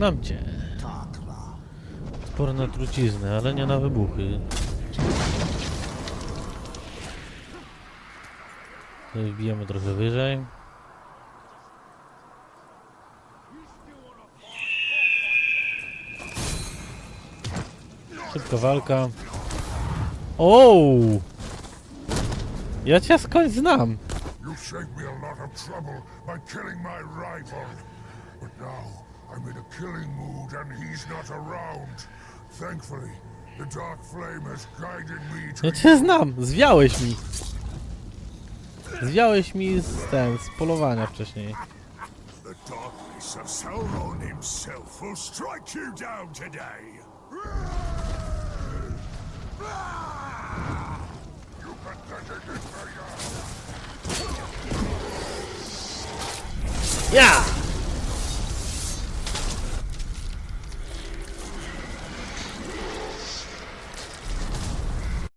Mam cię. Sporo na truciznę, ale nie na wybuchy. Tutaj Wbijemy trochę wyżej. Szybka walka. O! Ja cię skądś znam. You saved me a lot of trouble by killing my rival. But now killing mood and he's not around. Thankfully, the Dark Flame has guided me to Ja cię znam, zwiałeś mi. Zwiałeś mi z ten, z polowania wcześniej. The darkness of Sauron himself will strike you down today. You pathetic! Ja!